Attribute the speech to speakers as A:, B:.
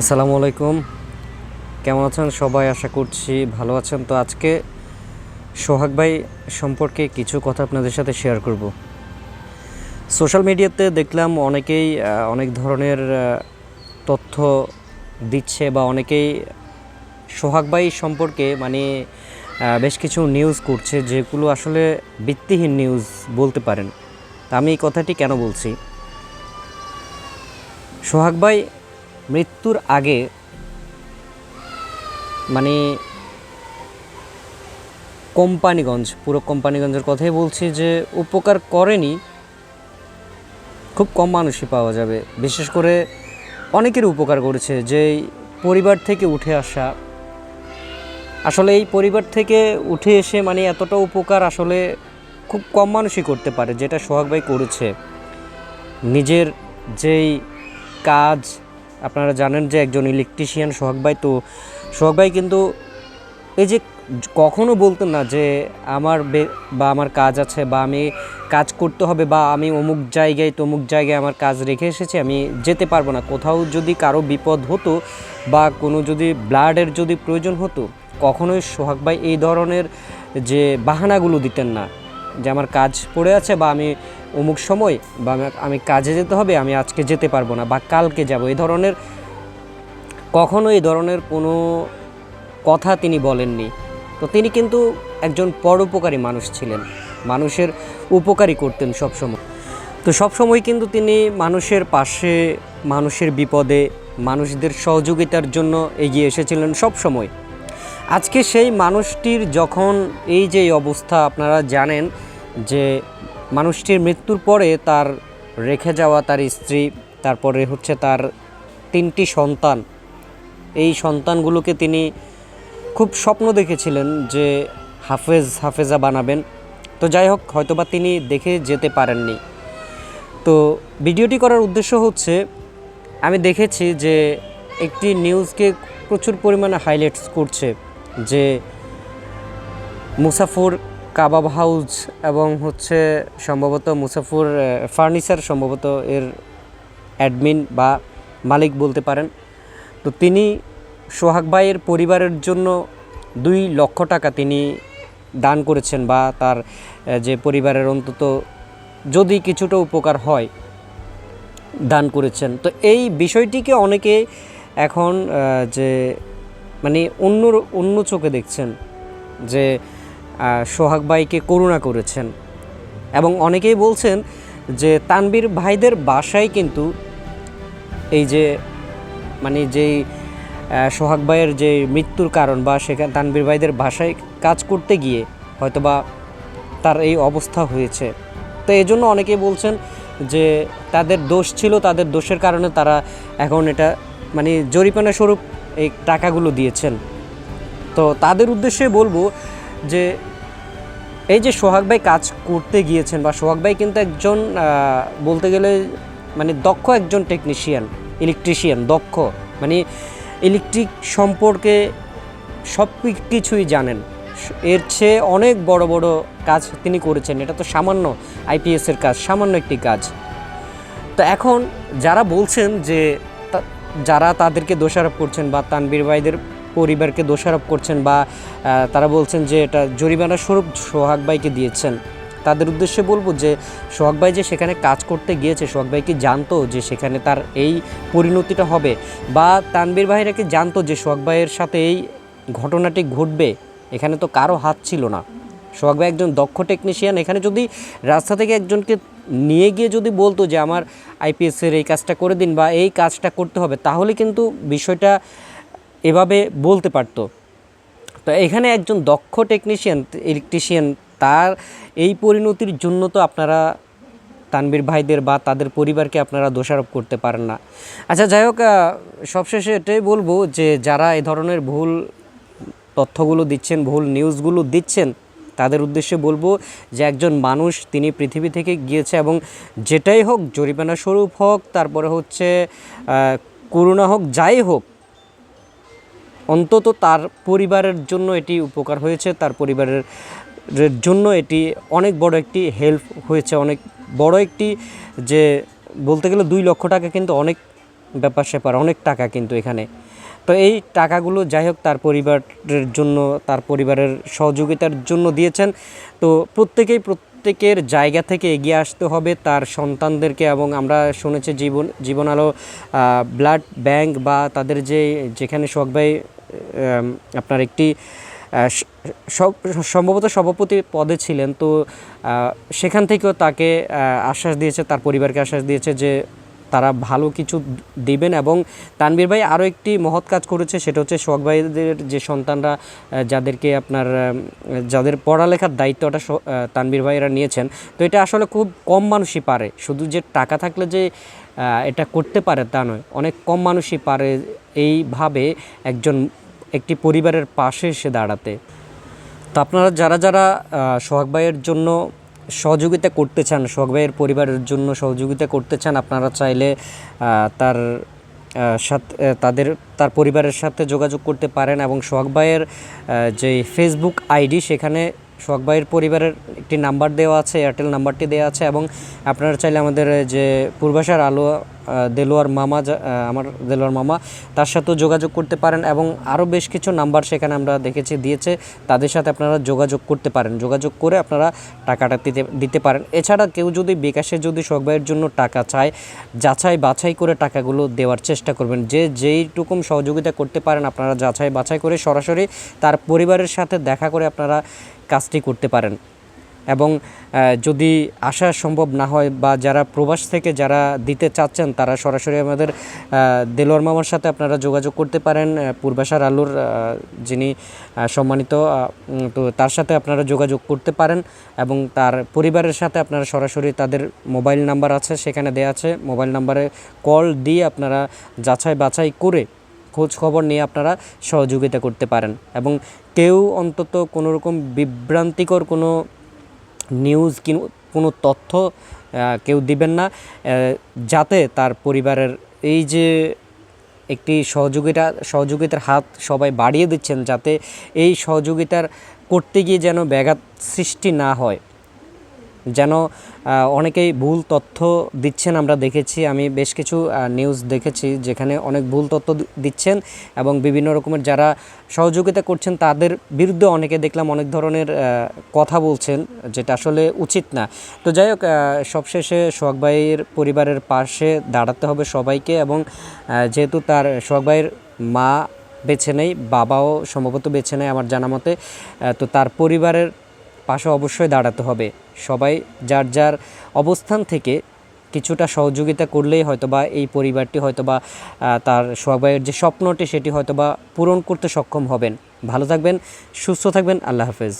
A: আসসালামু আলাইকুম। কেমন আছেন? সবাই আশা করছি ভালো আছেন। তো আজকে সোহাগ ভাই সম্পর্কে কিছু কথা আপনাদের সাথে শেয়ার করব। সোশ্যাল মিডিয়াতে দেখলাম অনেকেই অনেক ধরনের তথ্য দিচ্ছে বা অনেকেই সোহাগ ভাই সম্পর্কে মানে বেশ কিছু নিউজ করছে যেগুলো আসলে ভিত্তিহীন নিউজ বলতে পারেন। তা আমি এই কথাটি কেন বলছি? সোহাগ ভাই মৃত্যুর আগে মানে কোম্পানিগঞ্জ, পুরো কোম্পানিগঞ্জের কথাই বলছি যে উপকার করেনি, খুব কম মানুষই পাওয়া যাবে। বিশেষ করে অনেকের উপকার করেছে, যে পরিবার থেকে উঠে আসা। আসলে এই পরিবার থেকে উঠে এসে মানে এতটা উপকার আসলে খুব কম মানুষই করতে পারে, যেটা সোহাগ ভাই করেছে। নিজের যেই কাজ আপনারা জানেন যে একজন ইলেকট্রিশিয়ান সোহাগ ভাই, তো সোহাগ ভাই কিন্তু এই যে কখনো বলতেন না যে আমার বে- আমার কাজ আছে বা আমি কাজ করতে হবে বা আমি অমুক জায়গায় তমুক জায়গায় আমার কাজ রেখে এসেছি, আমি যেতে পারব না। কোথাও যদি কারও বিপদ হতো বা কোনো যদি ব্লাডের যদি প্রয়োজন হতো, কখনোই সোহাগ ভাই এই ধরনের যে বাহানাগুলো দিতেন না যে আমার কাজ পড়ে আছে বা আমি অমুক সময় বা আমি- কাজে যেতে হবে, আমি আজকে যেতে পারব না বা কালকে যাব। এই ধরনের কখনো এই ধরনের কোনো কথা তিনি বলেননি। তো তিনি কিন্তু একজন পরোপকারী মানুষ ছিলেন। মানুষের উপকারী করতেন সবসময়। তো সবসময় কিন্তু তিনি মানুষের পাশে, মানুষের বিপদে, মানুষদের সহযোগিতার জন্য এগিয়ে এসেছিলেন সব সময় আজকে সেই মানুষটির যখন এই যে অবস্থা, আপনারা জানেন যে মানুষটির মৃত্যুর পরে তার রেখে যাওয়া তার স্ত্রী, তারপরে হচ্ছে তার তিনটি সন্তান। এই সন্তানগুলোকে তিনি খুব স্বপ্ন দেখেছিলেন যে হাফেজ, হাফেজা বানাবেন। তো যাই হোক, হয়তোবা তিনি দেখে যেতে পারেননি। তো ভিডিওটি করার উদ্দেশ্য হচ্ছে, আমি দেখেছি যে একটি নিউজকে প্রচুর পরিমাণে হাইলাইটস করছে যে মুসাফুর কাবাব হাউস এবং হচ্ছে সম্ভবত মুসাফুর ফার্নিচার সম্ভবত এর অ্যাডমিন বা মালিক বলতে পারেন। তো তিনি সোহাগ ভাইয়ের পরিবারের জন্য দুই লক্ষ টাকা তিনি দান করেছেন বা তার যে পরিবারের অন্তত যদি কিছুটা উপকার হয়, দান করেছেন। তো এই বিষয়টিকে অনেকে এখন যে মানে অন্য অন্য চোখে দেখছেন যে সোহাগ ভাইকে করুণা করেছেন। এবং অনেকেই বলছেন যে তানবীর ভাইদের বাসায় কিন্তু এই যে মানে যেই সোহাগ ভাইয়ের যে মৃত্যুর কারণ বা সেখানে, তানবীর ভাইদের বাসায় কাজ করতে গিয়ে হয়তোবা তার এই অবস্থা হয়েছে। তো এই জন্য অনেকেই বলছেন যে তাদের দোষ ছিল, তাদের দোষের কারণে তারা এখন এটা মানে জরিমানা স্বরূপ এই টাকাগুলো দিয়েছেন। তো তাদের উদ্দেশ্যে বলব যে এই যে সোহাগ ভাই কাজ করতে গিয়েছেন বা সোহাগ ভাই কিন্তু একজন বলতে গেলে মানে দক্ষ একজন টেকনিশিয়ান ইলেকট্রিশিয়ান দক্ষ মানে ইলেকট্রিক সম্পর্কে সব কিছুই জানেন। এর চেয়ে অনেক বড় বড় কাজ তিনি করেছেন। এটা তো সামান্য আইপিএসের কাজ, সামান্য একটি কাজ। তো এখন যারা বলছেন যে যারা তাদেরকে দোষারোপ করছেন বা তানবীর ভাইদের পরিবারকে দোষারোপ করছেন বা তারা বলছেন যে এটা জরিমানা স্বরূপ সোহাগ ভাইকে দিয়েছেন। তাদের উদ্দেশ্যে বলব যে, সোহাগ ভাই যে সেখানে কাজ করতে গিয়েছে, সোহাগ ভাই কি জানতো যে সেখানে তার এই পরিণতিটা হবে? বা তানবীর ভাইরা কি জানতো যে সোহাগ ভাইয়ের সাথে এই ঘটনাটি ঘটবে? এখানে তো কারও হাত ছিল না। সোহাগ ভাই একজন দক্ষ টেকনিশিয়ান এখানে যদি রাস্তা থেকে একজনকে নিয়ে গিয়ে যদি বলতো যে, আমার আইপিএসের এই কাজটা করে দিন বা এই কাজটা করতে হবে, তাহলে কিন্তু বিষয়টা এভাবে বলতে পারতো। তো এখানে একজন দক্ষ টেকনিশিয়ান ইলেকট্রিশিয়ান তার এই পরিণতির জন্য তো আপনারা তানবীর ভাইদের বা তাদের পরিবারকে আপনারা দোষারোপ করতে পারেন না। আচ্ছা যাই হোক সবশেষে এটাই বলব যে, যারা এই ধরনের ভুল তথ্যগুলো দিচ্ছেন, ভুল নিউজগুলো দিচ্ছেন, তাদের উদ্দেশ্যে বলব যে, একজন মানুষ তিনি পৃথিবী থেকে গিয়েছে এবং যেটাই হোক, জরিমানা স্বরূপ হোক, তারপরে হচ্ছে করুণা হোক, যাই হোক অন্তত তার পরিবারের জন্য এটি উপকার হয়েছে, তার পরিবারের জন্য এটি অনেক বড় একটি হেল্প হয়েছে, অনেক বড় একটি যে বলতে গেলে দুই লক্ষ টাকা কিন্তু অনেক ব্যাপার স্যাপার, অনেক টাকা কিন্তু এখানে। তো এই টাকাগুলো যাই হোক তার পরিবারের জন্য, তার পরিবারের সহযোগিতার জন্য দিয়েছেন। তো প্রত্যেকেই প্রত্যেকের জায়গা থেকে এগিয়ে আসতে হবে তার সন্তানদেরকে এবং আমরা শুনেছি জীবন জীবন আলো ব্লাড ব্যাংক বা তাদের যে যেখানে শখ ভাই আপনার একটি সম্ভবত সভাপতি পদে ছিলেন, তো সেখান থেকেও তাকে আশ্বাস দিয়েছে, তার পরিবারকে আশ্বাস দিয়েছে যে তারা ভালো কিছু দিবেন এবং তানবীর ভাই আরও একটি মহৎ কাজ করেছে, সেটা হচ্ছে শখ ভাইদের যে সন্তানরা যাদেরকে আপনার যাদের পড়ালেখার দায়িত্বটা তানবীর ভাইয়েরা নিয়েছেন, তো এটা আসলে খুব কম মানুষই পারে। শুধু যে টাকা থাকলে যে এটা করতে পারে তা নয়। অনেক কম মানুষই পারে এইভাবে একজন, একটি পরিবারের পাশে এসে দাঁড়াতে। তো আপনারা যারা যারা সোহাগ ভাইয়ের জন্য সহযোগিতা করতে চান, সোহাগ ভাইয়ের পরিবারের জন্য সহযোগিতা করতে চান, আপনারা চাইলে তার সাথে তাদের, তার পরিবারের সাথে যোগাযোগ করতে পারেন এবং সোহাগ ভাইয়ের যে ফেসবুক আইডি, সেখানে সোহাগ ভাইয়ের পরিবারের একটি নাম্বার দেওয়া আছে এয়ারটেল নাম্বারটি দেওয়া আছে এবং আপনারা চাইলে আমাদের যে পূর্বাশার আলো দেলোয়ার মামা আমার দেলোয়ার মামা, তার সাথেও যোগাযোগ করতে পারেন এবং আরও বেশ কিছু নাম্বার সেখানে আমরা দেখেছি, দিয়েছে। তাদের সাথে আপনারা যোগাযোগ করতে পারেন। যোগাযোগ করে আপনারা টাকাটা দিতে দিতে পারেন। এছাড়া কেউ যদি বিকাশে যদি শখ ভাইয়ের জন্য টাকা চায়, যাচাই বাছাই করে টাকাগুলো দেওয়ার চেষ্টা করবেন। যে যেইটুকুম সহযোগিতা করতে পারেন, আপনারা যাচাই বাছাই করে সরাসরি তার পরিবারের সাথে দেখা করে আপনারা কাজটি করতে পারেন। এবং যদি আসা সম্ভব না হয় বা যারা প্রবাস থেকে যারা দিতে চাচ্ছেন, তারা সরাসরি আমাদের দেলোয়ার মামার সাথে আপনারা যোগাযোগ করতে পারেন। পূর্বাশার আলুর যিনি সম্মানিত তো তার সাথে আপনারা যোগাযোগ করতে পারেন এবং তার পরিবারের সাথে আপনারা সরাসরি তাদের মোবাইল নাম্বার আছে, সেখানে দেওয়া আছে। মোবাইল নাম্বারে কল দিয়ে আপনারা যাচাই বাছাই করে খোঁজ খবর নিয়ে আপনারা সহযোগিতা করতে পারেন। এবং কেউ অন্তত কোনোরকম বিভ্রান্তিকর কোনো নিউজ কোনো তথ্য কেউ দিবেন না যাতে তার পরিবারের এই যে একটি সহযোগিতা, সহযোগিতার হাত সবাই বাড়িয়ে দিচ্ছেন, যাতে এই সহযোগিতার করতে গিয়ে যেন ব্যাঘাত সৃষ্টি না হয়। যেন অনেকেই ভুল তথ্য দিচ্ছেন, আমরা দেখেছি। আমি বেশ কিছু নিউজ দেখেছি যেখানে অনেক ভুল তথ্য দিচ্ছেন এবং বিভিন্ন রকমের যারা সহযোগিতা করছেন, তাদের বিরুদ্ধে অনেকে দেখলাম অনেক ধরনের কথা বলছেন, যেটা আসলে উচিত না। তো যাই হোক সবশেষে সোহাগ ভাইয়ের পরিবারের পাশে দাঁড়াতে হবে সবাইকে এবং যেহেতু তার সোহাগ ভাইয়ের মা বেছে নেই, বাবাও সম্ভবত বেছে নেয় আমার জানা মতে তো তার পরিবারের পাশে অবশ্যই দাঁড়াতে হবে। সবাই যার যার অবস্থান থেকে কিছুটা সহযোগিতা করলেই হয়তোবা এই পরিবারটি হয়তোবা তার সবাইয়ের যে স্বপ্নটি সেটি হয়তোবা পূরণ করতে সক্ষম হবেন। ভালো থাকবেন, সুস্থ থাকবেন, আল্লাহ হাফেজ।